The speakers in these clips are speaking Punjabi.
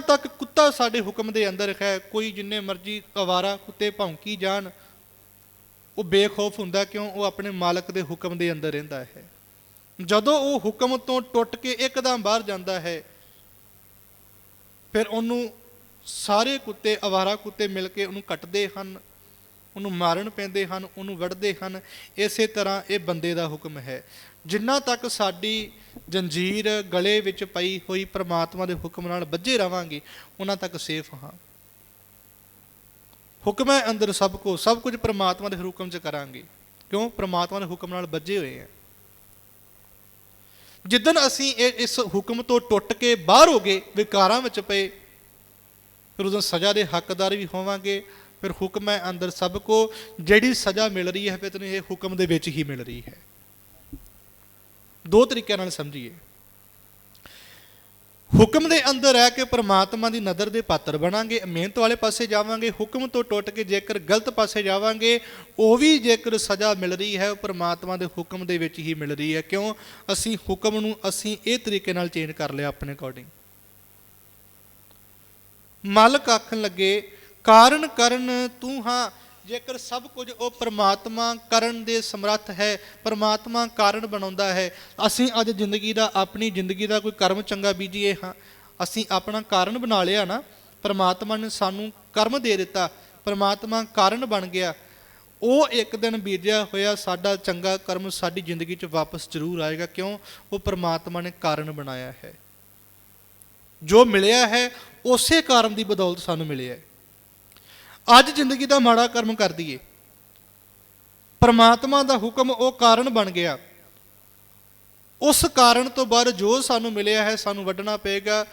ਤੱਕ ਕੁੱਤਾ ਸਾਡੇ ਹੁਕਮ ਦੇ ਅੰਦਰ ਹੈ। ਕੋਈ ਜਿੰਨੇ ਮਰਜ਼ੀ ਅਵਾਰਾ ਕੁੱਤੇ ਭੌਂਕੀ ਜਾਣ, ਉਹ ਬੇਖੌਫ ਹੁੰਦਾ ਕਿਉਂ? ਉਹ ਆਪਣੇ ਮਾਲਕ ਦੇ ਹੁਕਮ ਦੇ ਅੰਦਰ ਰਹਿੰਦਾ ਹੈ। ਜਦੋਂ ਉਹ ਹੁਕਮ ਤੋਂ ਟੁੱਟ ਕੇ ਇੱਕਦਮ ਬਾਹਰ ਜਾਂਦਾ ਹੈ, ਫਿਰ ਉਹਨੂੰ ਸਾਰੇ ਕੁੱਤੇ ਅਵਾਰਾ ਕੁੱਤੇ ਮਿਲ ਕੇ ਉਹਨੂੰ ਕੱਟਦੇ ਹਨ, ਉਹਨੂੰ ਮਾਰਨ ਪੈਂਦੇ ਹਨ, ਉਹਨੂੰ ਵੱਢਦੇ ਹਨ। ਇਸੇ ਤਰ੍ਹਾਂ ਇਹ ਬੰਦੇ ਦਾ ਹੁਕਮ ਹੈ। ਜਿੰਨਾ ਤੱਕ ਸਾਡੀ ਜੰਜੀਰ ਗਲੇ ਵਿੱਚ ਪਈ ਹੋਈ ਪ੍ਰਮਾਤਮਾ ਦੇ ਹੁਕਮ ਨਾਲ ਬੱਝੇ ਰਵਾਂਗੇ, ਉਹਨਾਂ ਤੱਕ ਸੇਫ ਹਾਂ। ਹੁਕਮ ਹੈ ਅੰਦਰ ਸਭ ਕੋ, ਸਭ ਕੁਝ ਪ੍ਰਮਾਤਮਾ ਦੇ ਹੁਕਮ 'ਚ ਕਰਾਂਗੇ। ਕਿਉਂ? ਪ੍ਰਮਾਤਮਾ ਦੇ ਹੁਕਮ ਨਾਲ ਬੱਝੇ ਹੋਏ ਆ ਜਿੱਦਨ ਅਸੀਂ ਇਹ, ਇਸ ਹੁਕਮ ਤੋਂ ਟੁੱਟ ਕੇ ਬਾਹਰ ਹੋ ਗਏ, ਵਿਕਾਰਾਂ ਵਿੱਚ ਪਏ, ਫਿਰ ਉਦੋਂ ਸਜ਼ਾ ਦੇ ਹੱਕਦਾਰ ਵੀ ਹੋਵਾਂਗੇ। ਫਿਰ ਹੁਕਮ ਹੈ ਅੰਦਰ ਸਭ ਕੋ, ਜਿਹੜੀ ਸਜ਼ਾ ਮਿਲ ਰਹੀ ਹੈ, ਫਿਰ ਤੈਨੂੰ ਇਹ ਹੁਕਮ ਦੇ ਵਿੱਚ ਹੀ ਮਿਲ ਰਹੀ ਹੈ। ਦੋ ਤਰੀਕਿਆਂ ਨਾਲ ਸਮਝੀਏ। ਹੁਕਮ ਦੇ ਅੰਦਰ ਰਹਿ ਕੇ ਪਰਮਾਤਮਾ ਦੀ ਨਜ਼ਰ ਦੇ ਪਾਤਰ ਬਣਾਂਗੇ, ਮਿਹਨਤ ਵਾਲੇ ਪਾਸੇ ਜਾਵਾਂਗੇ, ਹੁਕਮ ਤੋਂ ਟੁੱਟ ਕੇ ਜੇਕਰ ਗਲਤ ਪਾਸੇ ਜਾਵਾਂਗੇ, ਉਹ ਵੀ ਜੇਕਰ ਸਜ਼ਾ ਮਿਲ ਰਹੀ ਹੈ, ਉਹ ਪਰਮਾਤਮਾ ਦੇ ਹੁਕਮ ਦੇ ਵਿੱਚ ਹੀ ਮਿਲ ਰਹੀ ਹੈ। ਕਿਉਂ? ਅਸੀਂ ਹੁਕਮ ਨੂੰ ਅਸੀਂ ਇਹ ਤਰੀਕੇ ਨਾਲ ਚੇਂਜ ਕਰ ਲਿਆ ਆਪਣੇ ਅਕੋਰਡਿੰਗ ਮਾਲਕ ਆਖਣ ਲੱਗੇ, ਕਾਰਨ ਕਰਨ ਤੂੰ ਹਾਂ ਜੇਕਰ ਸਭ ਕੁਝ ਉਹ ਪ੍ਰਮਾਤਮਾ ਕਰਨ ਦੇ ਸਮਰੱਥ ਹੈ, ਪ੍ਰਮਾਤਮਾ ਕਾਰਨ ਬਣਾਉਂਦਾ ਹੈ, ਅਸੀਂ ਅੱਜ ਜ਼ਿੰਦਗੀ ਦਾ, ਆਪਣੀ ਜ਼ਿੰਦਗੀ ਦਾ ਕੋਈ ਕਰਮ ਚੰਗਾ ਬੀਜੀਏ ਹਾਂ, ਅਸੀਂ ਆਪਣਾ ਕਾਰਨ ਬਣਾ ਲਿਆ ਨਾ, ਪ੍ਰਮਾਤਮਾ ਨੇ ਸਾਨੂੰ ਕਰਮ ਦੇ ਦਿੱਤਾ, ਪ੍ਰਮਾਤਮਾ ਕਾਰਨ ਬਣ ਗਿਆ, ਉਹ ਇੱਕ ਦਿਨ ਬੀਜਿਆ ਹੋਇਆ ਸਾਡਾ ਚੰਗਾ ਕਰਮ ਸਾਡੀ ਜ਼ਿੰਦਗੀ 'ਚ ਵਾਪਸ ਜ਼ਰੂਰ ਆਏਗਾ, ਕਿਉਂ? ਉਹ ਪ੍ਰਮਾਤਮਾ ਨੇ ਕਾਰਨ ਬਣਾਇਆ ਹੈ। ਜੋ ਮਿਲਿਆ ਹੈ, ਉਸੇ ਕਾਰਨ ਦੀ ਬਦੌਲਤ ਸਾਨੂੰ ਮਿਲਿਆ ਹੈ। ਅੱਜ ਜ਼ਿੰਦਗੀ ਦਾ ਮਾੜਾ ਕਰਮ ਕਰ ਦਈਏ। ਪਰਮਾਤਮਾ ਦਾ ਹੁਕਮ ਉਹ ਕਾਰਨ ਬਣ ਗਿਆ। ਉਸ ਕਾਰਨ ਤੋਂ ਬਾਅਦ ਜੋ ਸਾਨੂੰ ਮਿਲਿਆ ਹੈ, ਸਾਨੂੰ ਵੱਢਣਾ ਪਏਗਾ।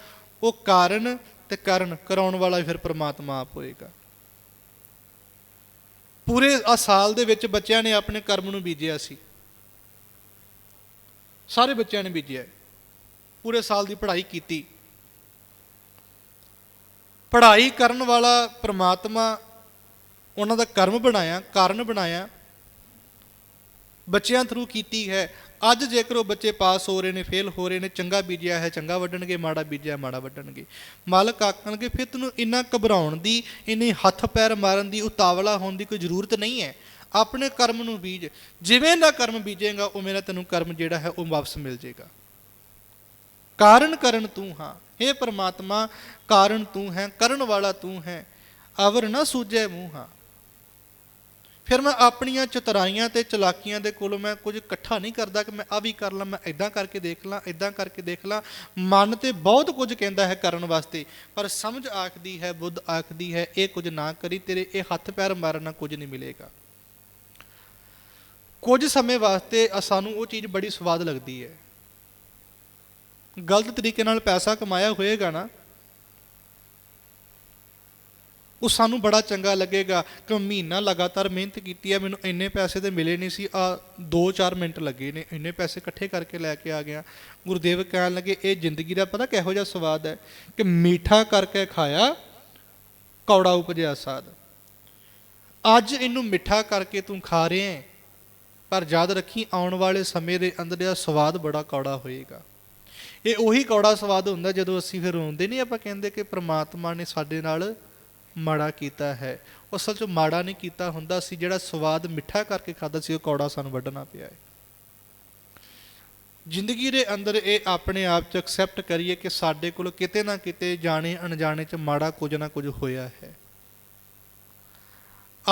ਉਹ ਕਾਰਨ ਤੇ ਕਰਨ ਕਰਾਉਣ ਵਾਲਾ ਫਿਰ ਪਰਮਾਤਮਾ ਆਪ ਹੋਏਗਾ। ਪੂਰੇ ਆ ਸਾਲ ਦੇ ਵਿੱਚ ਬੱਚਿਆਂ ਨੇ ਆਪਣੇ ਕਰਮ ਨੂੰ ਬੀਜਿਆ ਸੀ। ਸਾਰੇ ਬੱਚਿਆਂ ਨੇ ਬੀਜਿਆ ਪੂਰੇ ਸਾਲ ਦੀ ਪੜ੍ਹਾਈ ਕੀਤੀ। ਪੜ੍ਹਾਈ ਕਰਨ ਵਾਲਾ ਪ੍ਰਮਾਤਮਾ ਉਹਨਾਂ ਦਾ ਕਰਮ ਬਣਾਇਆ, ਕਾਰਨ ਬਣਾਇਆ, ਬੱਚਿਆਂ ਥਰੂ ਕੀਤੀ ਹੈ। ਅੱਜ ਜੇਕਰ ਉਹ ਬੱਚੇ ਪਾਸ ਹੋ ਰਹੇ ਨੇ ਫੇਲ ਹੋ ਰਹੇ ਨੇ, ਚੰਗਾ ਬੀਜਿਆ ਹੈ, ਚੰਗਾ ਵੱਢਣਗੇ, ਮਾੜਾ ਬੀਜਿਆ, ਮਾੜਾ ਵੱਢਣਗੇ। ਮਾਲਕ ਆਖਣਗੇ, ਫਿਰ ਤੈਨੂੰ ਇੰਨਾ ਘਬਰਾਉਣ ਦੀ, ਇੰਨੀ ਹੱਥ ਪੈਰ ਮਾਰਨ ਦੀ, ਉਤਾਵਲਾ ਹੋਣ ਦੀ ਕੋਈ ਜ਼ਰੂਰਤ ਨਹੀਂ ਹੈ। ਆਪਣੇ ਕਰਮ ਨੂੰ ਬੀਜ। ਜਿਵੇਂ ਦਾ ਕਰਮ ਬੀਜੇਗਾ ਉਹ ਮੇਰਾ ਤੈਨੂੰ ਕਰਮ ਜਿਹੜਾ ਹੈ, ਉਹ ਵਾਪਸ ਮਿਲ ਜਾਏਗਾ ਕਾਰਨ ਕਰਨ ਤੂੰ ਹਾਂ। हे ਪ੍ਰਮਾਤਮਾ, ਕਾਰਨ ਤੂੰ ਹੈ, ਕਰਨ ਵਾਲਾ ਤੂੰ ਹੈ। ਅਵਰ ਨਾ ਸੂਝੇ ਮੂੰਹ ਹਾਂ। ਫਿਰ ਮੈਂ ਆਪਣੀਆਂ ਚਤਰਾਈਆਂ ਤੇ ਚਲਾਕੀਆਂ ਦੇ ਕੋਲੋਂ ਮੈਂ ਕੁਝ ਇਕੱਠਾ ਨਹੀਂ ਕਰਦਾ ਕਿ ਮੈਂ ਆ ਵੀ ਕਰ ਲਾਂ, ਮੈਂ ਇਦਾਂ ਕਰਕੇ ਦੇਖ ਲਾਂ ਇਦਾਂ ਕਰਕੇ ਦੇਖ ਲਾਂ। ਮਨ ਤੇ ਬਹੁਤ ਕੁਝ ਕਹਿੰਦਾ ਹੈ ਕਰਨ ਵਾਸਤੇ, ਪਰ ਸਮਝ ਆਖਦੀ ਹੈ, ਬੁੱਧ ਆਖਦੀ ਹੈ, ਇਹ ਕੁਝ ਨਾ ਕਰੀ, ਤੇਰੇ ਇਹ ਹੱਥ ਪੈਰ ਮਾਰਨ ਨਾਲ ਕੁਝ ਨਹੀਂ ਮਿਲੇਗਾ। ਕੁਝ ਸਮੇਂ ਵਾਸਤੇ ਸਾਨੂੰ ਉਹ ਚੀਜ਼ ਬੜੀ ਸਵਾਦ ਲੱਗਦੀ ਹੈ। ਗਲਤ ਤਰੀਕੇ ਨਾਲ ਪੈਸਾ ਕਮਾਇਆ ਹੋਏਗਾ ਨਾ ਉਹ ਸਾਨੂੰ ਬੜਾ ਚੰਗਾ ਲੱਗੇਗਾ। ਕਿ ਮਹੀਨਾ ਲਗਾਤਾਰ ਮਿਹਨਤ ਕੀਤੀ ਹੈ ਮੈਨੂੰ ਇੰਨੇ ਪੈਸੇ ਤੇ ਮਿਲੇ ਨਹੀਂ ਸੀ। ਆ 2-4 ਮਿੰਟ ਲੱਗੇ ਨੇ, ਇੰਨੇ ਪੈਸੇ ਇਕੱਠੇ ਕਰਕੇ ਲੈ ਕੇ ਆ ਗਿਆ। ਗੁਰਦੇਵ ਕਹਿਣ ਲੱਗੇ, ਇਹ ਜ਼ਿੰਦਗੀ ਦਾ ਪਤਾ ਕਿਹੋ ਜਿਹਾ ਸਵਾਦ ਹੈ ਕਿ ਮਿੱਠਾ ਕਰਕੇ ਖਾਇਆ, ਕੌੜਾ ਉਪਜਿਆ ਸਾਦ ਅੱਜ ਇਹਨੂੰ ਮਿੱਠਾ ਕਰਕੇ ਤੂੰ ਖਾ ਰਿਹਾ ਹੈ, ਪਰ ਯਾਦ ਰੱਖੀ, ਆਉਣ ਵਾਲੇ ਸਮੇਂ ਦੇ ਅੰਦਰ ਇਹਦਾ ਸਵਾਦ ਬੜਾ ਕੌੜਾ ਹੋਏਗਾ। ਇਹ ਉਹੀ ਕੌੜਾ ਸਵਾਦ ਹੁੰਦਾ ਜਦੋਂ ਅਸੀਂ ਫਿਰ ਰੋਂਦੇ ਨਹੀਂ, ਆਪਾਂ ਕਹਿੰਦੇ ਕਿ ਪ੍ਰਮਾਤਮਾ ਨੇ ਸਾਡੇ ਨਾਲ ਮਾੜਾ ਕੀਤਾ ਹੈ। ਉਹ ਅਸਲ 'ਚ ਮਾੜਾ ਨਹੀਂ ਕੀਤਾ ਹੁੰਦਾ ਸੀ, ਜਿਹੜਾ ਸਵਾਦ ਮਿੱਠਾ ਕਰਕੇ ਖਾਦਾ ਸੀ, ਉਹ ਕੌੜਾ ਸਾਨੂੰ ਵੱਢਣਾ ਪਿਆ ਹੈ। ਜ਼ਿੰਦਗੀ ਦੇ ਅੰਦਰ ਇਹ ਆਪਣੇ ਆਪ 'ਚ ਐਕਸੈਪਟ ਕਰੀਏ ਕਿ ਸਾਡੇ ਕੋਲ ਕਿਤੇ ਨਾ ਕਿਤੇ ਜਾਣੇ ਅਣਜਾਣੇ 'ਚ ਮਾੜਾ ਕੁਝ ਨਾ ਕੁਝ ਹੋਇਆ ਹੈ।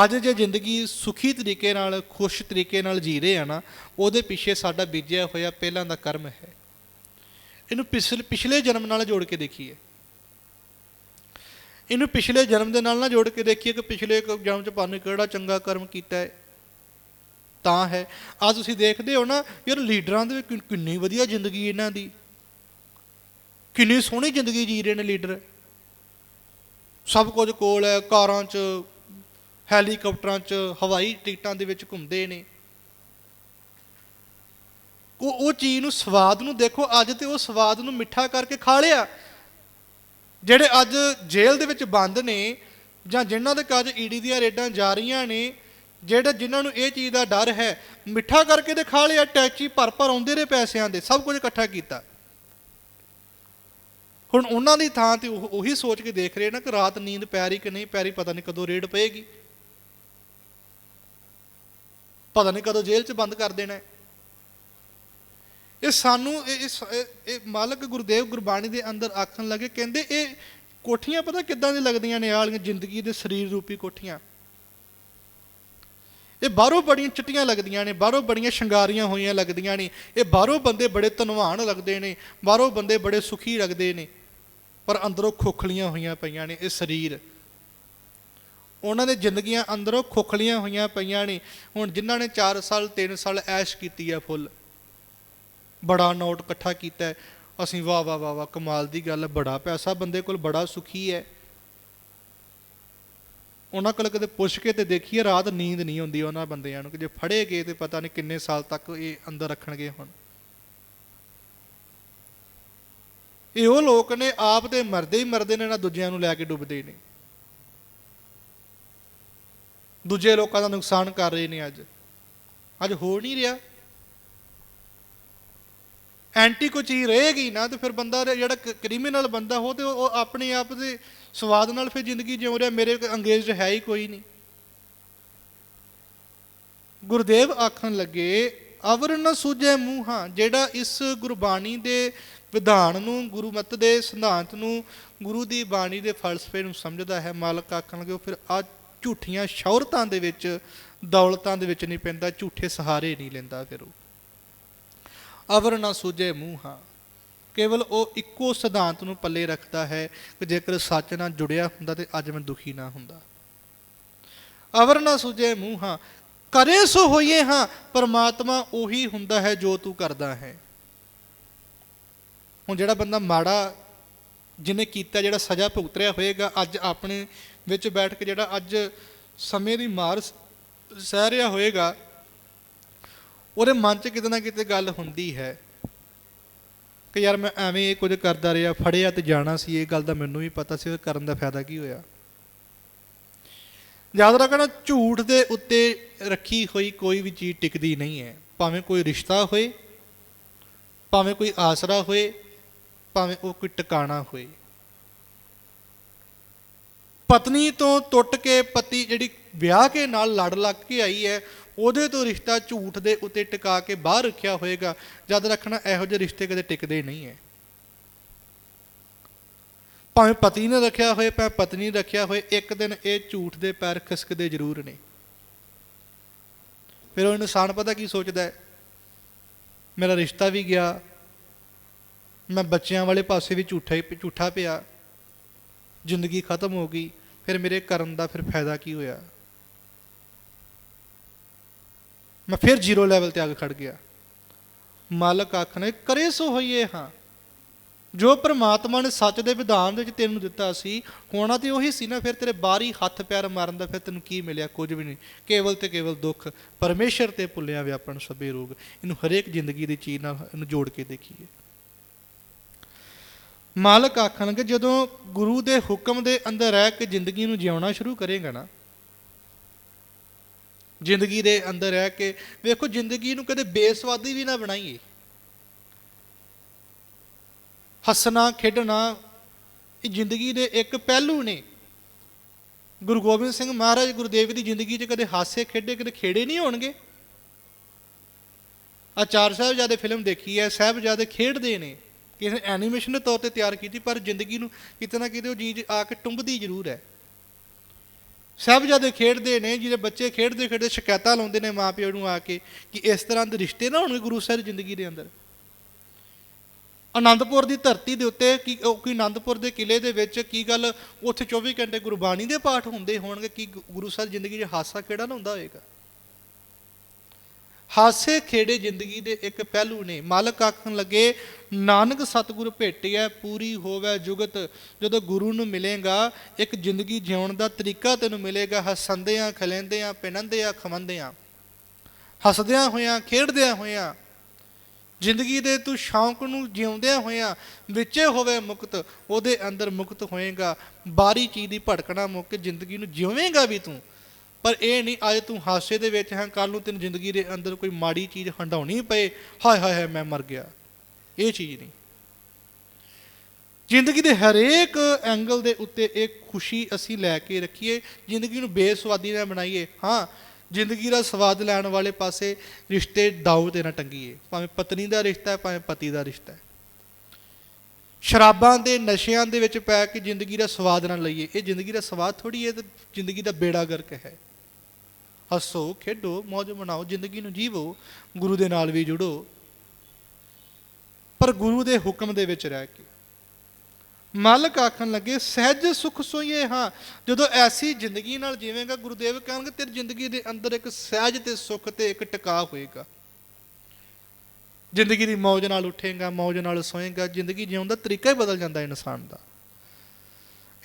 ਅੱਜ ਜੇ ਜ਼ਿੰਦਗੀ ਸੁਖੀ ਤਰੀਕੇ ਨਾਲ, ਖੁਸ਼ ਤਰੀਕੇ ਨਾਲ ਜੀ ਰਹੇ ਆ ਨਾ, ਉਹਦੇ ਪਿੱਛੇ ਸਾਡਾ ਬੀਜਿਆ ਹੋਇਆ ਪਹਿਲਾਂ ਦਾ ਕਰਮ ਹੈ। ਇਹਨੂੰ ਪਿਛਲੇ ਪਿਛਲੇ ਜਨਮ ਨਾਲ ਜੋੜ ਕੇ ਦੇਖੀਏ। ਇਹਨੂੰ ਪਿਛਲੇ ਜਨਮ ਦੇ ਨਾਲ ਨਾ ਜੋੜ ਕੇ ਦੇਖੀਏ ਕਿ ਪਿਛਲੇ ਜਨਮ ਚ ਪਾਣੇ ਕਿਹੜਾ ਚੰਗਾ ਕਰਮ ਕੀਤਾ ਹੈ। ਤਾਂ ਹੈ। ਆ ਤੁਸੀਂ ਦੇਖਦੇ ਹੋ ਨਾ, ਯਾਰ ਲੀਡਰਾਂ ਦੇ ਕਿੰਨੀ ਵਧੀਆ ਜ਼ਿੰਦਗੀ ਇਹਨਾਂ ਦੀ। ਕਿੰਨੀ ਸੋਹਣੀ ਜ਼ਿੰਦਗੀ ਜੀ ਰਹੇ ਨੇ ਲੀਡਰ। ਸਭ ਕੁਝ ਕੋਲ ਹੈ, ਕਾਰਾਂ 'ਚ, ਹੈਲੀਕਾਪਟਰਾਂ 'ਚ, ਹਵਾਈ ਟਿਕਟਾਂ ਦੇ ਵਿੱਚ ਘੁੰਮਦੇ ਨੇ। ਉਹ ਉਹ ਚੀਜ਼ ਨੂੰ, ਸਵਾਦ ਨੂੰ ਦੇਖੋ, ਅੱਜ ਤੇ ਉਹ ਸਵਾਦ ਨੂੰ ਮਿੱਠਾ ਕਰਕੇ ਖਾ ਲਿਆ। ਜਿਹੜੇ ਅੱਜ ਜੇਲ੍ਹ ਦੇ ਵਿੱਚ ਬੰਦ ਨੇ ਜਾਂ ਜਿਨ੍ਹਾਂ ਦੇ ਕਾਜ ਈਡੀ ਦੀਆਂ ਰੇਡਾਂ ਜਾ ਰਹੀਆਂ ਨੇ, ਜਿਹੜੇ ਜਿਨ੍ਹਾਂ ਨੂੰ ਇਹ ਚੀਜ਼ ਦਾ ਡਰ ਹੈ, ਮਿੱਠਾ ਕਰਕੇ ਤੇ ਖਾ ਲਿਆ, ਟੈਚੀ ਭਰ ਭਰ ਆਉਂਦੇ ਰਹੇ ਪੈਸਿਆਂ ਦੇ, ਸਭ ਕੁਝ ਇਕੱਠਾ ਕੀਤਾ। ਹੁਣ ਉਹਨਾਂ ਦੀ ਥਾਂ ਤੇ ਉਹ ਉਹੀ ਸੋਚ ਕੇ ਦੇਖ ਰਹੇ ਨਾ ਕਿ ਰਾਤ ਨੀਂਦ ਪੈ ਰਹੀ ਕਿ ਨਹੀਂ ਪੈ ਰਹੀ, ਪਤਾ ਨਹੀਂ ਕਦੋਂ ਰੇਡ ਪਏਗੀ। ਪਤਾ ਨਹੀਂ ਕਦੋਂ ਜੇਲ੍ਹ 'ਚ ਬੰਦ ਕਰ ਦੇਣਾ ਹੈ। ਇਹ ਸਾਨੂੰ ਇਹ ਇਹ- ਮਾਲਕ ਗੁਰਦੇਵ ਗੁਰਬਾਣੀ ਦੇ ਅੰਦਰ ਆਖਣ ਲੱਗੇ, ਕਹਿੰਦੇ ਇਹ ਕੋਠੀਆਂ ਪਤਾ ਕਿੱਦਾਂ ਦੀ ਲੱਗਦੀਆਂ ਨੇ ਆਲੀਆਂ ਜ਼ਿੰਦਗੀ ਦੇ ਸਰੀਰ ਰੂਪੀ ਕੋਠੀਆਂ। ਇਹ ਬਾਹਰੋਂ ਬੜੀਆਂ ਚਿੱਟੀਆਂ ਲੱਗਦੀਆਂ ਨੇ, ਬਾਹਰੋਂ ਬੜੀਆਂ ਸ਼ਿੰਗਾਰੀਆਂ ਹੋਈਆਂ ਲੱਗਦੀਆਂ ਨੇ, ਇਹ ਬਾਹਰੋਂ ਬੰਦੇ ਬੜੇ ਧਨਵਾਨ ਲੱਗਦੇ ਨੇ, ਬਾਹਰੋਂ ਬੰਦੇ ਬੜੇ ਸੁਖੀ ਲੱਗਦੇ ਨੇ, ਪਰ ਅੰਦਰੋਂ ਖੋਖਲੀਆਂ ਹੋਈਆਂ ਪਈਆਂ ਨੇ, ਇਹ ਸਰੀਰ। ਉਹਨਾਂ ਦੇ ਜ਼ਿੰਦਗੀਆਂ ਅੰਦਰੋਂ ਖੋਖਲੀਆਂ ਹੋਈਆਂ ਪਈਆਂ ਨੇ, ਹੁਣ ਜਿਨ੍ਹਾਂ ਨੇ 4 ਸਾਲ 3 ਸਾਲ ਐਸ਼ ਕੀਤੀ ਹੈ ਫੁੱਲ। ਬੜਾ ਨੋਟ ਇਕੱਠਾ ਕੀਤਾ ਅਸੀਂ ਵਾਹ ਵਾਹ ਵਾਹ ਵਾਹ ਕਮਾਲ ਦੀ ਗੱਲ ਹੈ, ਬੜਾ ਪੈਸਾ ਬੰਦੇ ਕੋਲ ਬੜਾ ਸੁਖੀ ਹੈ। ਉਹਨਾਂ ਕੋਲ ਕਦੇ ਪੁੱਛ ਕੇ ਤੇ ਦੇਖੀਏ ਰਾਤ ਨੀਂਦ ਨਹੀਂ ਆਉਂਦੀ ਉਹਨਾਂ ਬੰਦਿਆਂ ਨੂੰ ਕਿ ਜੇ ਫੜੇ ਗਏ ਤੇ ਪਤਾ ਨਹੀਂ ਕਿੰਨੇ ਸਾਲ ਤੱਕ ਇਹ ਅੰਦਰ ਰੱਖਣਗੇ ਹੁਣ। ਇਹ ਉਹ ਲੋਕ ਨੇ ਆਪ ਤੇ ਮਰਦੇ ਹੀ ਮਰਦੇ ਨੇ ਨਾ ਦੂਜਿਆਂ ਨੂੰ ਲੈ ਕੇ ਡੁੱਬਦੇ ਹੀ ਨੇ। ਦੂਜੇ ਲੋਕਾਂ ਦਾ ਨੁਕਸਾਨ ਕਰ ਰਹੇ ਨੇ ਅੱਜ। ਅੱਜ ਹੋ ਨਹੀਂ ਰਿਹਾ। ਐਂਟੀ ਕੋਈ ਚੀਜ਼ ਰਹੇਗੀ ਨਾ, ਤੇ ਫਿਰ ਬੰਦਾ ਜਿਹੜਾ ਕ੍ਰਿਮੀਨਲ ਬੰਦਾ ਹੋ, ਤੇ ਉਹ ਆਪਣੇ ਆਪ ਦੇ ਸਵਾਦ ਨਾਲ ਫਿਰ ਜ਼ਿੰਦਗੀ ਜਿਉ ਰਿਹਾ, ਮੇਰੇ ਅੰਗੇਜ ਹੈ ਹੀ ਕੋਈ ਨਹੀਂ। ਗੁਰਦੇਵ ਆਖਣ ਲੱਗੇ, ਅਵਰ ਨ ਸੂਝੇ ਮੂੰਹਾਂ, ਜਿਹੜਾ ਇਸ ਗੁਰਬਾਣੀ ਦੇ ਵਿਧਾਨ ਨੂੰ, ਗੁਰੂ ਮਤ ਦੇ ਸਿਧਾਂਤ ਨੂੰ, ਗੁਰੂ ਦੀ ਬਾਣੀ ਦੇ ਫਲਸਫੇ ਨੂੰ ਸਮਝਦਾ ਹੈ। ਮਾਲਕ ਆਖਣ ਲੱਗੇ, ਉਹ ਫਿਰ ਆ ਝੂਠੀਆਂ ਸ਼ੌਹਰਤਾਂ ਦੇ ਵਿੱਚ, ਦੌਲਤਾਂ ਦੇ ਵਿੱਚ ਨਹੀਂ ਪੈਂਦਾ, ਝੂਠੇ ਸਹਾਰੇ ਨਹੀਂ ਲੈਂਦਾ ਫਿਰ ਉਹ। ਅਵਰ ਨਾ ਸੂਝੇ ਮੂੰਹਾਂ। ਕੇਵਲ ਉਹ ਇੱਕੋ ਸਿਧਾਂਤ ਨੂੰ ਪੱਲੇ ਰੱਖਦਾ ਹੈ ਕਿ ਜੇਕਰ ਸੱਚ ਨਾਲ ਜੁੜਿਆ ਹੁੰਦਾ ਤੇ ਅੱਜ ਮੈਂ ਦੁਖੀ ਨਾ ਹੁੰਦਾ। ਅਵਰ ਨਾ ਸੂਝੇ ਮੂੰਹਾਂ, ਕਰੇ ਸੋ ਹੋਈਏ ਹਾਂ, ਪਰਮਾਤਮਾ ਉਹੀ ਹੁੰਦਾ ਹੈ ਜੋ ਤੂੰ ਕਰਦਾ ਹੈ। ਹੁਣ ਜਿਹੜਾ ਬੰਦਾ ਮਾੜਾ ਜਿਹਨੇ ਕੀਤਾ, ਜਿਹੜਾ ਸਜ਼ਾ ਭੁਗਤ ਰਿਹਾ ਹੋਏਗਾ, ਅੱਜ ਆਪਣੇ ਵਿੱਚ ਬੈਠ ਕੇ ਜਿਹੜਾ ਅੱਜ ਸਮੇਂ ਦੀ ਮਾਰ ਸਹਿ ਰਿਹਾ ਹੋਏਗਾ ਉਹਦੇ ਮਨ 'ਚ ਕਿਤੇ ਨਾ ਕਿਤੇ ਗੱਲ ਹੁੰਦੀ ਹੈ ਕਿ ਯਾਰ ਮੈਂ ਐਵੇਂ ਇਹ ਕੁਝ ਕਰਦਾ ਰਿਹਾ, ਫੜਿਆ ਤੇ ਜਾਣਾ ਸੀ, ਇਹ ਗੱਲ ਦਾ ਮੈਨੂੰ ਵੀ ਪਤਾ ਸੀ, ਉਹ ਕਰਨ ਦਾ ਫਾਇਦਾ ਕੀ ਹੋਇਆ? ਯਾਦ ਰੱਖਣਾ, ਝੂਠ ਦੇ ਉੱਤੇ ਰੱਖੀ ਹੋਈ ਕੋਈ ਵੀ ਚੀਜ਼ ਟਿਕਦੀ ਨਹੀਂ ਹੈ। ਭਾਵੇਂ ਕੋਈ ਰਿਸ਼ਤਾ ਹੋਏ, ਭਾਵੇਂ ਕੋਈ ਆਸਰਾ ਹੋਏ, ਭਾਵੇਂ ਉਹ ਕੋਈ ਟਿਕਾਣਾ ਹੋਏ। ਪਤਨੀ ਤੋਂ ਟੁੱਟ ਕੇ ਪਤੀ ਜਿਹੜੀ ਵਿਆਹ ਕੇ ਨਾਲ ਲੜ ਲੱਗ ਕੇ ਆਈ ਹੈ ਉਹਦੇ ਤੋਂ ਰਿਸ਼ਤਾ ਝੂਠ ਦੇ ਉੱਤੇ ਟਿਕਾ ਕੇ ਬਾਹਰ ਰੱਖਿਆ ਹੋਏਗਾ, ਜਦ ਰੱਖਣਾ ਇਹੋ ਜਿਹੇ ਰਿਸ਼ਤੇ ਕਦੇ ਟਿਕਦੇ ਨਹੀਂ ਹੈ। ਭਾਵੇਂ ਪਤੀ ਨੇ ਰੱਖਿਆ ਹੋਏ, ਭਾਵੇਂ ਪਤਨੀ ਨੇ ਰੱਖਿਆ ਹੋਏ, ਇੱਕ ਦਿਨ ਇਹ ਝੂਠ ਦੇ ਪੈਰ ਖਿਸਕਦੇ ਜ਼ਰੂਰ ਨੇ। ਫਿਰ ਉਹ ਇਨਸਾਨ ਪਤਾ ਕੀ ਸੋਚਦਾ ਹੈ? ਮੇਰਾ ਰਿਸ਼ਤਾ ਵੀ ਗਿਆ, ਮੈਂ ਬੱਚਿਆਂ ਵਾਲੇ ਪਾਸੇ ਵੀ ਝੂਠਾ ਹੀ, ਝੂਠਾ ਪਿਆ, ਜ਼ਿੰਦਗੀ ਖਤਮ ਹੋ ਗਈ, ਫਿਰ ਮੇਰੇ ਕਰਨ ਦਾ ਫਿਰ ਫਾਇਦਾ ਕੀ ਹੋਇਆ? ਮੈਂ ਫਿਰ ਜ਼ੀਰੋ ਲੈਵਲ ਤੇ ਆ ਕੇ ਖੜ ਗਿਆ। ਮਾਲਕ ਆਖਣੇ, ਕਰੇ ਸੋ ਹੋਈਏ ਹਾਂ। ਜੋ ਪ੍ਰਮਾਤਮਾ ਨੇ ਸੱਚ ਦੇ ਵਿਧਾਨ ਦੇ ਵਿੱਚ ਤੈਨੂੰ ਦਿੱਤਾ ਸੀ, ਹੋਣਾ ਤੇ ਉਹੀ ਸੀ ਨਾ, ਫਿਰ ਤੇਰੇ ਬਾਹਰੀ ਹੱਥ ਪੈਰ ਮਾਰਨ ਦਾ ਫਿਰ ਤੈਨੂੰ ਕੀ ਮਿਲਿਆ? ਕੁਝ ਵੀ ਨਹੀਂ। ਕੇਵਲ ਤੇ ਕੇਵਲ ਦੁੱਖ। ਪਰਮੇਸ਼ਰ ਤੇ ਭੁੱਲਿਆ ਵਿਆਪਣ ਸਭੇ ਰੋਗ। ਇਹਨੂੰ ਹਰੇਕ ਜ਼ਿੰਦਗੀ ਦੀ ਚੀਜ਼ ਨਾਲ ਇਹਨੂੰ ਜੋੜ ਕੇ ਦੇਖੀਏ। ਮਾਲਕ ਆਖਣਗੇ, ਜਦੋਂ ਗੁਰੂ ਦੇ ਹੁਕਮ ਦੇ ਅੰਦਰ ਰਹਿ ਕੇ ਜ਼ਿੰਦਗੀ ਨੂੰ ਜਿਉਣਾ ਸ਼ੁਰੂ ਕਰੇਗਾ ਨਾ ਜ਼ਿੰਦਗੀ ਦੇ ਅੰਦਰ ਰਹਿ ਕੇ ਵੇਖੋ ਜ਼ਿੰਦਗੀ ਨੂੰ ਕਦੇ ਬੇਸਵਾਦੀ ਵੀ ਨਾ ਬਣਾਈਏ। ਹੱਸਣਾ, ਖੇਡਣਾ, ਇਹ ਜ਼ਿੰਦਗੀ ਦੇ ਇੱਕ ਪਹਿਲੂ ਨੇ। ਗੁਰੂ ਗੋਬਿੰਦ ਸਿੰਘ ਮਹਾਰਾਜ ਗੁਰਦੇਵ ਦੀ ਜ਼ਿੰਦਗੀ 'ਚ ਕਦੇ ਹਾਸੇ, ਖੇਡੇ, ਕਦੇ ਖੇੜੇ ਨਹੀਂ ਹੋਣਗੇ। ਆ ਚਾਰ ਸਾਹਿਬਜ਼ਾਦੇ ਫਿਲਮ ਦੇਖੀ ਹੈ, ਸਾਹਿਬਜ਼ਾਦੇ ਖੇਡਦੇ ਨੇ। ਕਿਸੇ ਐਨੀਮੇਸ਼ਨ ਦੇ ਤੌਰ ਤੇ ਤਿਆਰ ਕੀਤੀ, ਪਰ ਜ਼ਿੰਦਗੀ ਨੂੰ ਕਿਤੇ ਨਾ ਕਿਤੇ ਉਹ ਚੀਜ਼ ਆ ਕੇ ਟੁੰਬਦੀ ਜ਼ਰੂਰ ਹੈ। ਸਾਹਿਬਜ਼ਾਦੇ ਖੇਡਦੇ ਨੇ ਜਿਹੜੇ ਬੱਚੇ ਖੇਡਦੇ ਖੇਡਦੇ ਸ਼ਿਕਾਇਤਾਂ ਲਾਉਂਦੇ ਨੇ ਮਾਪਿਆਂ ਨੂੰ ਆ ਕੇ ਕਿ ਇਸ ਤਰ੍ਹਾਂ ਦੇ ਰਿਸ਼ਤੇ ਨਾ ਹੋਣਗੇ ਗੁਰੂ ਸਾਹਿਬ ਦੀ ਜ਼ਿੰਦਗੀ ਦੇ ਅੰਦਰ। ਆਨੰਦਪੁਰ ਦੀ ਧਰਤੀ ਦੇ ਉੱਤੇ ਕੀ, ਉਹ ਆਨੰਦਪੁਰ ਦੇ ਕਿਲੇ ਦੇ ਵਿੱਚ ਕੀ ਗੱਲ, ਉੱਥੇ 24 ਘੰਟੇ ਗੁਰਬਾਣੀ ਦੇ ਪਾਠ ਹੁੰਦੇ ਹੋਣਗੇ, ਕਿ ਗੁਰੂ ਸਾਹਿਬ ਦੀ ਜ਼ਿੰਦਗੀ 'ਚ ਹਾਸਾ ਖੇੜਾ ਨਾ ਹੁੰਦਾ ਹੋਏਗਾ? ਹਾਸੇ ਖੇੜੇ ਜ਼ਿੰਦਗੀ ਦੇ ਇੱਕ ਪਹਿਲੂ ਨੇ। ਮਾਲਕ ਆਖਣ ਲੱਗੇ ਨਾਨਕ ਸਤਿਗੁਰ ਭੇਟਿਆ, ਪੂਰੀ ਹੋਵੇ ਜੁਗਤ। ਜਦੋਂ ਗੁਰੂ ਨੂੰ ਮਿਲੇਗਾ, ਇੱਕ ਜ਼ਿੰਦਗੀ ਜਿਉਣ ਦਾ ਤਰੀਕਾ ਤੈਨੂੰ ਮਿਲੇਗਾ। ਹੱਸੰਦਿਆਂ ਖਲੇਂਦਿਆਂ ਪਿਨੰਦਿਆਂ ਖਵੰਦਿਆਂ। ਹੱਸਦਿਆਂ ਹੋਇਆਂ, ਖੇਡਦਿਆਂ ਹੋਇਆਂ, ਜ਼ਿੰਦਗੀ ਦੇ ਤੂੰ ਸ਼ੌਂਕ ਨੂੰ ਜਿਉਂਦਿਆਂ ਹੋਇਆਂ, ਵਿੱਚੇ ਹੋਵੇ ਮੁਕਤ, ਉਹਦੇ ਅੰਦਰ ਮੁਕਤ ਹੋਏਗਾ। ਬਾਰੀ ਚੀਜ਼ ਦੀ ਭਟਕਣਾ ਮੁੱਕ ਜ਼ਿੰਦਗੀ ਨੂੰ ਜਿਉਵੇਂਗਾ ਵੀ ਤੂੰ। ਪਰ ਇਹ ਨਹੀਂ, ਅੱਜ ਤੂੰ ਹਾਸੇ ਦੇ ਵਿੱਚ ਹੈ ਕੱਲ ਨੂੰ ਤੈਨੂੰ ਜ਼ਿੰਦਗੀ ਦੇ ਅੰਦਰ ਕੋਈ ਮਾੜੀ ਚੀਜ਼ ਹੰਡਾਉਣੀ ਪਏ। ਹਾਏ ਹਾਏ ਹਾਏ, ਮੈਂ ਮਰ ਗਿਆ। ਇਹ ਚੀਜ਼ ਨਹੀਂ। ਜ਼ਿੰਦਗੀ ਦੇ ਹਰੇਕ ਐਂਗਲ ਦੇ ਉੱਤੇ ਇਹ ਖੁਸ਼ੀ ਅਸੀਂ ਲੈ ਕੇ ਰੱਖੀਏ, ਜ਼ਿੰਦਗੀ ਨੂੰ ਬੇਸਵਾਦੀ ਨਾ ਬਣਾਈਏ ਹਾਂ, ਜ਼ਿੰਦਗੀ ਦਾ ਸਵਾਦ ਲੈਣ ਵਾਲੇ ਪਾਸੇ ਰਿਸ਼ਤੇ ਦਾਉ ਤੇ ਨਾ ਟੰਗੀਏ। ਭਾਵੇਂ ਪਤਨੀ ਦਾ ਰਿਸ਼ਤਾ ਹੈ, ਭਾਵੇਂ ਪਤੀ ਦਾ ਰਿਸ਼ਤਾ ਹੈ। ਸ਼ਰਾਬਾਂ ਦੇ ਨਸ਼ਿਆਂ ਦੇ ਵਿੱਚ ਪੈ ਕੇ ਜ਼ਿੰਦਗੀ ਦਾ ਸਵਾਦ ਨਾ ਲਈਏ। ਇਹ ਜ਼ਿੰਦਗੀ ਦਾ ਸਵਾਦ ਥੋੜੀ ਹੈ ਤੇ ਜ਼ਿੰਦਗੀ ਦਾ ਬੇੜਾ ਗਰਕ ਹੈ। ਹੱਸੋ, ਖੇਡੋ ਮौज ਮਨਾਓ, ਜ਼ਿੰਦਗੀ ਨੂੰ ਜੀਵੋ, ਗੁਰੂ ਦੇ ਨਾਲ ਵੀ ਜੁੜੋ। ਪਰ ਗੁਰੂ ਦੇ ਹੁਕਮ ਦੇ ਵਿੱਚ ਰਹਿ ਕੇ। ਮਾਲਕ ਆਖਣ ਲੱਗੇ, ਸਹਿਜ ਸੁਖ ਸੋਈਏ ਹਾਂ। ਜਦੋਂ ਐਸੀ ਜ਼ਿੰਦਗੀ ਨਾਲ ਜੀਵੇਂਗਾ ਗੁਰੂਦੇਵ ਕਹਿਣਗੇ, ਤੇਰੀ ਜ਼ਿੰਦਗੀ ਦੇ ਅੰਦਰ ਇੱਕ ਸਹਿਜ ਤੇ ਸੁਖ ਤੇ ਇੱਕ ਟਿਕਾ ਹੋਏਗਾ। ਜ਼ਿੰਦਗੀ ਦੀ ਮੌਜ ਨਾਲ ਉੱਠੇਗਾ, ਮੌਜ ਨਾਲ ਸੋਏਗਾ, ਜ਼ਿੰਦਗੀ ਜਿਉਣ ਦਾ ਤਰੀਕਾ ਹੀ ਬਦਲ ਜਾਂਦਾ ਇਨਸਾਨ ਦਾ।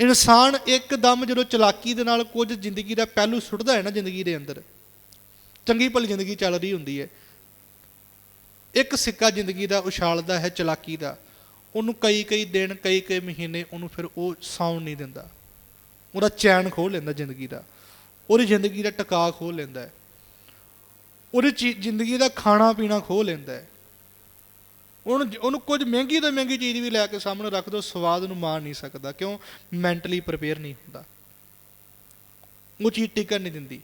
ਇਨਸਾਨ ਇੱਕਦਮ ਜਦੋਂ ਚਲਾਕੀ ਦੇ ਨਾਲ ਕੁਝ ਜ਼ਿੰਦਗੀ ਦਾ ਪਹਿਲੂ ਸੁੱਟਦਾ ਹੈ ਨਾ ਜ਼ਿੰਦਗੀ ਦੇ ਅੰਦਰ, ਚੰਗੀ ਭਲੀ ਜ਼ਿੰਦਗੀ ਚੱਲ ਰਹੀ ਹੁੰਦੀ ਹੈ। ਇੱਕ ਸਿੱਕਾ ਜ਼ਿੰਦਗੀ ਦਾ ਉਛਾਲਦਾ ਹੈ, ਚਲਾਕੀ ਦਾ। ਉਹਨੂੰ ਕਈ ਕਈ ਦਿਨ, ਕਈ ਕਈ ਮਹੀਨੇ ਉਹਨੂੰ ਫਿਰ ਉਹ ਸੌਣ ਨਹੀਂ ਦਿੰਦਾ। ਉਹਦਾ ਚੈਨ ਖੋਹ ਲੈਂਦਾ ਜ਼ਿੰਦਗੀ ਦਾ। ਉਹਦੀ ਜ਼ਿੰਦਗੀ ਦਾ ਟਿਕਾ ਖੋਹ ਲੈਂਦਾ ਹੈ। ਉਹਦੀ ਚੀ- ਜ਼ਿੰਦਗੀ ਦਾ ਖਾਣਾ ਪੀਣਾ ਖੋਹ ਲੈਂਦਾ ਹੈ। ਉਹਨੂੰ ਉਹਨੂੰ ਕੁਝ ਮਹਿੰਗੀ ਤੋਂ ਮਹਿੰਗੀ ਚੀਜ਼ ਵੀ ਲੈ ਕੇ ਸਾਹਮਣੇ ਰੱਖ ਦੋ, ਸਵਾਦ ਨੂੰ ਮਾਣ ਨਹੀਂ ਸਕਦਾ। ਕਿਉਂ? ਮੈਂਟਲੀ ਪ੍ਰਪੇਅਰ ਨਹੀਂ ਹੁੰਦਾ। ਉਹ ਚੀਜ਼ ਟਿਕਣ ਨਹੀਂ ਦਿੰਦੀ।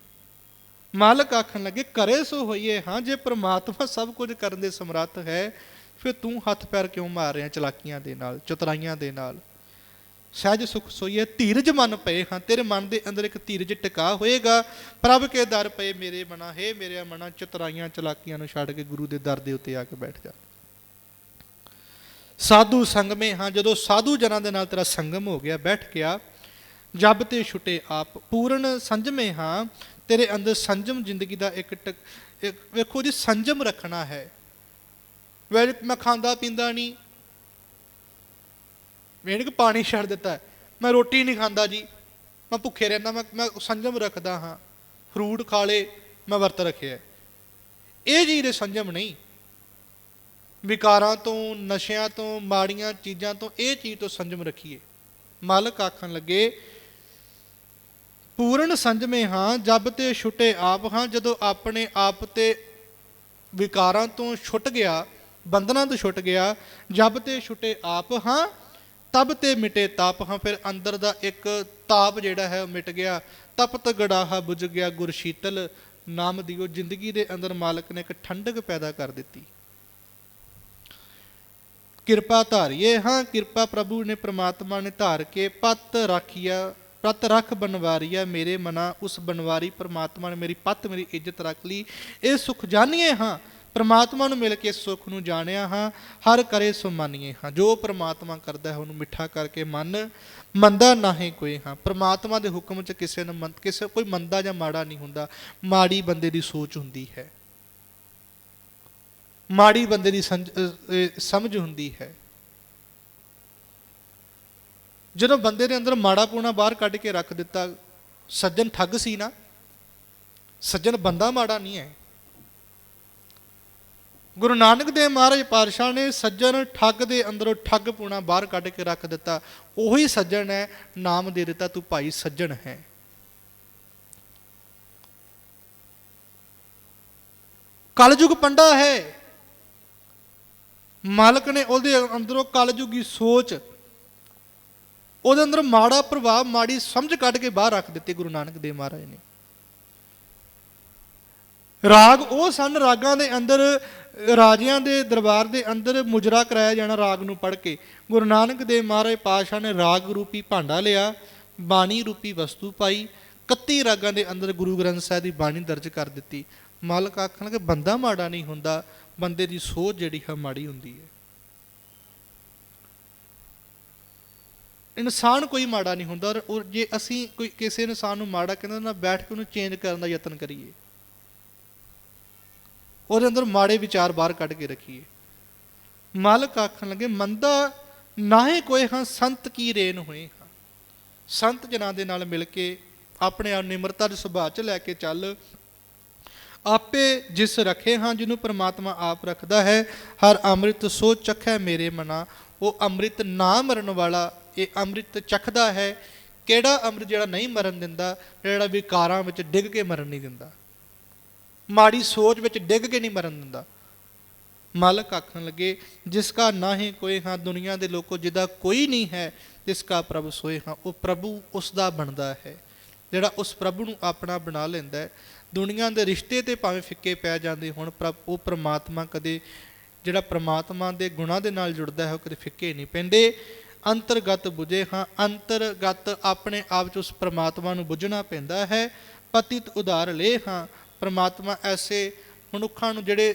ਮਾਲਕ ਆਖਣ ਲੱਗੇ ਕਰੇ ਸੋ ਹੋਈਏ, ਹਾਂ, ਜੇ ਪ੍ਰਮਾਤਮਾ ਸਭ ਕੁਝ ਕਰਨ ਦੇ ਸਮਰੱਥ ਹੈ, ਫਿਰ ਤੂੰ ਹੱਥ ਪੈਰ ਕਿਉਂ ਮਾਰ ਰਿਹਾ ਚਲਾਕੀਆਂ ਦੇ ਨਾਲ, ਚਤਰਾਈਆਂ ਦੇ ਨਾਲ? ਸਹਿਜ ਸੁਖ ਸੋਈਏ, ਧੀਰਜ ਮਨ ਪਏ ਹਾਂ, ਤੇਰੇ ਮਨ ਦੇ ਅੰਦਰ ਇੱਕ ਧੀਰਜ ਟਿਕਾ ਹੋਏਗਾ। ਪ੍ਰਭ ਕੇ ਦਰ ਪਏ ਮੇਰੇ ਮਨਾ, ਹੈ ਮੇਰੇ ਮਨਾ, ਚਤਰਾਈਆਂ, ਚਲਾਕੀਆਂ ਨੂੰ ਛੱਡ ਕੇ ਗੁਰੂ ਦੇ ਦਰ ਦੇ ਉੱਤੇ ਆ ਕੇ ਬੈਠ ਜਾ। ਸਾਧੂ ਸੰਗਮੇ ਹਾਂ, ਜਦੋਂ ਸਾਧੂ ਜਨਾਂ ਦੇ ਨਾਲ ਤੇਰਾ ਸੰਗਮ ਹੋ ਗਿਆ, ਬੈਠ ਗਿਆ ਜਬ ਤੇ ਛੁਟੇ ਆਪ, ਪੂਰਨ ਸੰਜਮੇ ਹਾਂ, ਤੇਰੇ ਅੰਦਰ ਸੰਜਮ ਜ਼ਿੰਦਗੀ ਦਾ ਇੱਕ ਟਕ- ਇੱਕ, ਵੇਖੋ ਜੀ, ਸੰਜਮ ਰੱਖਣਾ ਹੈ। ਵੇ ਮੈਂ ਖਾਂਦਾ ਪੀਂਦਾ ਨਹੀਂ। ਮੈਨੂੰ ਕਿ ਪਾਣੀ ਛੱਡ ਦਿੱਤਾ ਮੈਂ ਰੋਟੀ ਨਹੀਂ ਖਾਂਦਾ ਜੀ। ਮੈਂ ਭੁੱਖੇ ਰਹਿੰਦਾ, ਮੈਂ ਮੈਂ ਸੰਜਮ ਰੱਖਦਾ ਹਾਂ। ਫਰੂਟ ਖਾ ਲੇ ਮੈਂ ਵਰਤ ਰੱਖਿਆ ਇਹ ਜੀ ਦੇ ਸੰਜਮ ਨਹੀਂ, ਵਿਕਾਰਾਂ ਤੋਂ, ਨਸ਼ਿਆਂ ਤੋਂ, ਮਾੜੀਆਂ ਚੀਜ਼ਾਂ ਤੋਂ, ਇਹ ਚੀਜ਼ ਤੋਂ ਸੰਜਮ ਰੱਖੀਏ। ਮਾਲਕ ਆਖਣ ਲੱਗੇ ਪੂਰਨ ਸੰਜਮੇ ਹਾਂ, ਜਬ ਤੇ ਛੁਟੇ ਆਪ ਹਾਂ, ਜਦੋਂ ਆਪਣੇ ਆਪ ਤੇ ਵਿਕਾਰਾਂ ਤੋਂ ਛੁੱਟ ਗਿਆ, ਬੰਧਨਾਂ ਤੋਂ ਛੁੱਟ ਗਿਆ, ਜਬ ਤੇ ਛੁਟੇ ਆਪ ਹਾਂ, ਤਬ ਤੇ ਮਿਟੇ ਤਾਪ ਹਾਂ, ਫਿਰ ਅੰਦਰ ਦਾ ਇੱਕ ਤਾਪ ਜਿਹੜਾ ਹੈ ਉਹ ਮਿਟ ਗਿਆ, ਤਪਤ ਗੜਾਹਾ ਬੁਝ ਗਿਆ ਗੁਰਸ਼ੀਤਲ ਨਾਮ ਦੀ ਉਹ ਜ਼ਿੰਦਗੀ ਦੇ ਅੰਦਰ ਮਾਲਕ ਨੇ ਇੱਕ ਠੰਡਕ ਪੈਦਾ ਕਰ ਦਿੱਤੀ। ਕਿਰਪਾ ਧਾਰੀਏ ਹਾਂ, ਕਿਰਪਾ ਪ੍ਰਭੂ ਨੇ ਪ੍ਰਮਾਤਮਾ ਨੇ ਧਾਰ ਕੇ ਪੱਤ ਰਾਖੀਆ ਪ੍ਰਤ ਰੱਖ ਬਨਵਾਰੀਆ ਮੇਰੇ ਮਨਾ ਉਸ ਬਨਵਾਰੀ ਪਰਮਾਤਮਾ ਨੇ ਮੇਰੀ ਪੱਤ, ਮੇਰੀ ਇੱਜ਼ਤ ਰੱਖ ਲਈ। ਇਹ ਸੁਖ ਜਾਣੀਏ ਹਾਂ, ਪਰਮਾਤਮਾ ਨੂੰ ਮਿਲ ਕੇ ਇਸ ਸੁਖ ਨੂੰ ਜਾਣਿਆ ਹਾਂ, ਹਰ ਕਰੇ ਸੋ ਮੰਨੀਏ ਹਾਂ। ਜੋ ਪਰਮਾਤਮਾ ਕਰਦਾ ਹੈ, ਉਹਨੂੰ ਮਿੱਠਾ ਕਰਕੇ ਮੰਨ ਮੰਦਾ ਨਾਹੀਂ ਕੋਈ ਹਾਂ। ਪਰਮਾਤਮਾ ਦੇ ਹੁਕਮ 'ਚ ਕਿਸੇ ਨੂੰ ਮੰਨ- ਕਿਸੇ, ਕੋਈ ਮੰਦਾ ਜਾਂ ਮਾੜਾ ਨਹੀਂ ਹੁੰਦਾ। ਮਾੜੀ ਬੰਦੇ ਦੀ ਸੋਚ ਹੁੰਦੀ ਹੈ। ਮਾੜੀ ਬੰਦੇ ਦੀ ਸੰਜ- ਸਮਝ ਹੁੰਦੀ ਹੈ। ਜਦੋਂ ਬੰਦੇ ਦੇ ਅੰਦਰ ਮਾੜਾ ਪੂਣਾ ਬਾਹਰ ਕੱਢ ਕੇ ਰੱਖ ਦਿੱਤਾ, ਸੱਜਣ ਠੱਗ ਸੀ ਨਾ, ਸੱਜਣ ਬੰਦਾ ਮਾੜਾ ਨਹੀਂ ਹੈ। ਗੁਰੂ ਨਾਨਕ ਦੇਵ ਮਹਾਰਾਜ ਪਾਤਸ਼ਾਹ ਨੇ ਸੱਜਣ ਠੱਗ ਦੇ ਅੰਦਰੋਂ ਠੱਗ ਪੂਣਾ ਬਾਹਰ ਕੱਢ ਕੇ ਰੱਖ ਦਿੱਤਾ। ਉਹੀ ਸੱਜਣ ਹੈ, ਨਾਮ ਦੇ ਦਿੱਤਾ, ਤੂੰ ਭਾਈ ਸੱਜਣ ਹੈ। ਕਲਯੁਗ ਪੰਡਾ ਹੈ। ਮਾਲਕ ਨੇ ਉਹਦੇ ਅੰਦਰੋਂ ਕਲਯੁਗੀ ਸੋਚ ਉਹਦੇ ਅੰਦਰ ਮਾੜਾ ਪ੍ਰਭਾਵ, ਮਾੜੀ ਸਮਝ ਕੱਢ ਕੇ ਬਾਹਰ ਰੱਖ ਦਿੱਤੀ ਗੁਰੂ ਨਾਨਕ ਦੇਵ ਮਹਾਰਾਜ ਨੇ। ਰਾਗ ਉਹ ਸਨ, ਰਾਗਾਂ ਦੇ ਅੰਦਰ, ਰਾਜਿਆਂ ਦੇ ਦਰਬਾਰ ਦੇ ਅੰਦਰ ਮੁਜਰਾ ਕਰਾਇਆ ਜਾਣਾ ਰਾਗ ਨੂੰ ਪੜ੍ਹ ਕੇ। ਗੁਰੂ ਨਾਨਕ ਦੇਵ ਮਹਾਰਾਜ ਪਾਤਸ਼ਾਹ ਨੇ ਰਾਗ ਰੂਪੀ ਭਾਂਡਾ ਲਿਆ, ਬਾਣੀ ਰੂਪੀ ਵਸਤੂ ਪਾਈ 31 ਰਾਗਾਂ ਦੇ ਅੰਦਰ ਗੁਰੂ ਗ੍ਰੰਥ ਸਾਹਿਬ ਦੀ ਬਾਣੀ ਦਰਜ ਕਰ ਦਿੱਤੀ। ਮਾਲਕ ਆਖਣਗੇ ਬੰਦਾ ਮਾੜਾ ਨਹੀਂ ਹੁੰਦਾ, ਬੰਦੇ ਦੀ ਸੋਚ ਜਿਹੜੀ ਹੈ ਮਾੜੀ ਹੁੰਦੀ ਹੈ। ਇਨਸਾਨ ਕੋਈ ਮਾੜਾ ਨਹੀਂ ਹੁੰਦਾ ਔਰ- ਔਰ ਜੇ ਅਸੀਂ ਕੋਈ ਕਿਸੇ ਇਨਸਾਨ ਨੂੰ ਮਾੜਾ ਕਹਿੰਦੇ ਨਾ ਬੈਠ ਕੇ ਉਹਨੂੰ ਚੇਂਜ ਕਰਨ ਦਾ ਯਤਨ ਕਰੀਏ। ਉਹਦੇ ਅੰਦਰ ਮਾੜੇ ਵਿਚਾਰ ਬਾਹਰ ਕੱਢ ਕੇ ਰੱਖੀਏ। ਮਾਲਕ ਆਖਣ ਲੱਗੇ, ਮੰਦਾ ਨਾ ਹੀ ਕੋਈ ਹਾਂ, ਸੰਤ ਕੀ ਰੇਨ ਹੋਏ ਹਾਂ। ਸੰਤ ਜਨਾਂ ਦੇ ਨਾਲ ਮਿਲ ਕੇ ਆਪਣੇ ਆਪ ਨਿਮਰਤਾ ਦੇ ਸੁਭਾਅ ਚ ਲੈ ਕੇ ਚੱਲ। ਆਪੇ ਜਿਸ ਰੱਖੇ ਹਾਂ, ਜਿਹਨੂੰ ਪ੍ਰਮਾਤਮਾ ਆਪ ਰੱਖਦਾ ਹੈ, ਹਰ ਅੰਮ੍ਰਿਤ ਸੋ ਚਖੈ ਮੇਰੇ ਮਨਾ। ਉਹ ਅੰਮ੍ਰਿਤ ਨਾ ਮਰਨ ਵਾਲਾ ਇਹ ਅੰਮ੍ਰਿਤ ਚਖਦਾ ਹੈ, ਕਿਹੜਾ ਅੰਮ੍ਰਿਤ ਜਿਹੜਾ ਨਹੀਂ ਮਰਨ ਦਿੰਦਾ, ਜਿਹੜਾ ਵਿਕਾਰਾਂ ਵਿੱਚ ਡਿੱਗ ਕੇ ਮਰਨ ਨਹੀਂ ਦਿੰਦਾ? ਮਾੜੀ ਸੋਚ ਵਿੱਚ ਡਿੱਗ ਕੇ ਨਹੀਂ ਮਰਨ ਦਿੰਦਾ। ਮਾਲਕ ਆਖਣ ਲੱਗੇ, ਜਿਸ ਕਾ ਨਾਹੀ ਕੋਈ ਹਾਂ ਦੁਨੀਆ ਦੇ ਲੋਕੋ, ਜਿਹਦਾ ਕੋਈ ਨਹੀਂ ਹੈ ਜਿਸ ਕਾ ਪ੍ਰਭ ਸੋਏ ਹਾਂ। ਉਹ ਪ੍ਰਭੂ ਉਸ ਦਾ ਬਣਦਾ ਹੈ, ਜਿਹੜਾ ਉਸ ਪ੍ਰਭੂ ਨੂੰ ਆਪਣਾ ਬਣਾ ਲੈਂਦਾ ਹੈ। ਦੁਨੀਆ ਦੇ ਰਿਸ਼ਤੇ ਤੇ ਭਾਵੇਂ ਫਿੱਕੇ ਪੈ ਜਾਂਦੇ ਹੁਣ, ਪ੍ਰਭ ਉਹ ਪ੍ਰਮਾਤਮਾ ਕਦੇ, ਜਿਹੜਾ ਪ੍ਰਮਾਤਮਾ ਦੇ ਗੁਣਾਂ ਦੇ ਨਾਲ ਜੁੜਦਾ ਹੈ, ਉਹ ਕਦੇ ਫਿੱਕੇ ਨਹੀਂ ਪੈਂਦੇ। ਅੰਤਰਗਤ ਬੁਝੇ ਹਾਂ। ਅੰਤਰਗਤ ਆਪਣੇ ਆਪ ਚ ਉਸ ਪ੍ਰਮਾਤਮਾ ਨੂੰ ਬੁੱਝਣਾ ਪੈਂਦਾ ਹੈ। ਪਤਿਤ ਉਧਾਰ ਲੈ ਹਾਂ। ਪ੍ਰਮਾਤਮਾ ਐਸੇ ਮਨੁੱਖਾਂ ਨੂੰ ਜਿਹੜੇ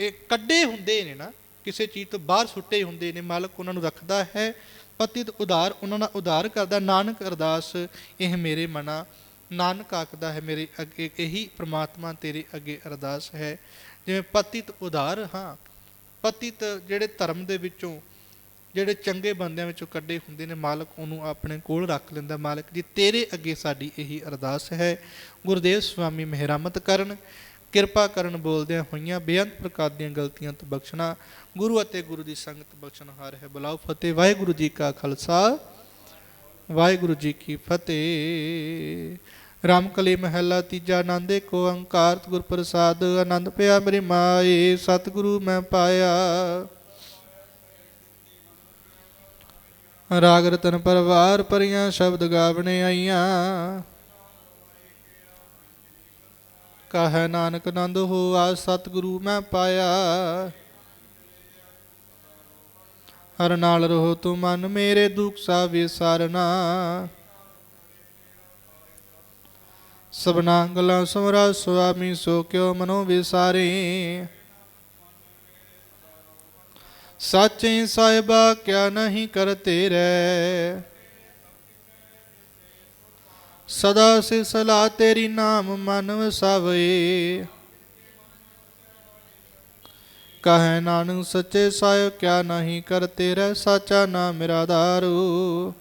ਇਹ ਕੱਢੇ ਹੁੰਦੇ ਨੇ ਨਾ, ਕਿਸੇ ਚੀਜ਼ ਤੋਂ ਬਾਹਰ ਸੁੱਟੇ ਹੁੰਦੇ ਨੇ, ਮਾਲਕ ਉਹਨਾਂ ਨੂੰ ਰੱਖਦਾ ਹੈ। ਪਤਿਤ ਉਧਾਰ ਉਹਨਾਂ ਦਾ ਉਧਾਰ ਕਰਦਾ। ਨਾਨਕ ਅਰਦਾਸ, ਇਹ ਮੇਰੇ ਮਨਾ, ਨਾਨਕ ਆਖਦਾ ਹੈ, ਮੇਰੇ ਅੱਗੇ ਇਹੀ ਪ੍ਰਮਾਤਮਾ ਤੇਰੇ ਅੱਗੇ ਅਰਦਾਸ ਹੈ। ਜਿਵੇਂ ਪਤਿਤ ਉਧਾਰ ਹਾਂ, ਪਤਿਤ ਜਿਹੜੇ ਧਰਮ ਦੇ ਵਿੱਚੋਂ ਜਿਹੜੇ ਚੰਗੇ ਬੰਦਿਆਂ ਵਿੱਚੋਂ ਕੱਢੇ ਹੁੰਦੇ ਨੇ, ਮਾਲਕ ਉਹਨੂੰ ਆਪਣੇ ਕੋਲ ਰੱਖ ਲੈਂਦਾ। ਮਾਲਕ ਜੀ, ਤੇਰੇ ਅੱਗੇ ਸਾਡੀ ਇਹੀ ਅਰਦਾਸ ਹੈ। ਗੁਰਦੇਵ ਸਵਾਮੀ ਮਿਹਰਮਤ ਕਰਨ, ਕਿਰਪਾ ਕਰਨ ਬੋਲਦਿਆਂ ਹੋਈਆਂ ਬੇਅੰਤ ਪ੍ਰਕਾਰ ਦੀਆਂ ਗਲਤੀਆਂ ਤੋਂ ਬਖਸ਼ਣਾ। ਗੁਰੂ ਅਤੇ ਗੁਰੂ ਦੀ ਸੰਗਤ ਬਖਸ਼ਣਹਾਰ ਹੈ। ਬੁਲਾਓ ਫਤਿਹ। ਵਾਹਿਗੁਰੂ ਜੀ ਕਾ ਖਾਲਸਾ। ਵਾਹਿਗੁਰੂ ਜੀ ਕੀ ਫਤਿਹ। ਰਾਮਕਲੀ ਮਹਿਲਾ ਤੀਜਾ ਆਨੰਦੇ ਕੋ ਓੰਕਾਰ ਗੁਰ ਪ੍ਰਸਾਦ, ਆਨੰਦ ਪਿਆ ਮੇਰੀ ਮਾਏ। ਸਤਿਗੁਰੂ ਮੈਂ ਪਾਇਆ। ਰਾਗ ਰਤਨ ਪਰਵਾਰ ਪਰੀਆਂ ਸ਼ਬਦ ਗਾਵਣੇ ਆਈਆਂ। ਕਹੈ ਨਾਨਕ ਨੰਦ ਹੋਆ, ਸਤਿਗੁਰੂ ਮੈਂ ਪਾਇਆ। ਹਰ ਨਾਲ ਰਹੋ ਤੂੰ ਮਨ, ਮੇਰੇ ਦੁਖ ਸਾ ਵਿਸਾਰਨਾ ਸਭਨਾ ਗਲਾਂ ਸਮਰਾ ਸੁਆਮੀ ਸੋ ਕਿਉ ਮਨੋ ਵਿਸਾਰੇ। ਸਾਚੇ ਸਾਹਿਬਾ ਕਿਆ ਨਹੀਂ ਕਰਤੇ ਰਹਿ। ਸਦਾ ਸੇ ਸਲਾ ਤੇਰੀ ਨਾਮ ਮਨ ਵਸਾਵੇ ਕਹੈ ਨਾਨਕ ਸੱਚੇ ਸਾਹਿਬ, ਕਿਆ ਨਹੀਂ ਕਰਤੇ ਰਹਿ, ਸਾਚਾ ਨਾਮ ਮੇਰਾ ਦਾਰੂ।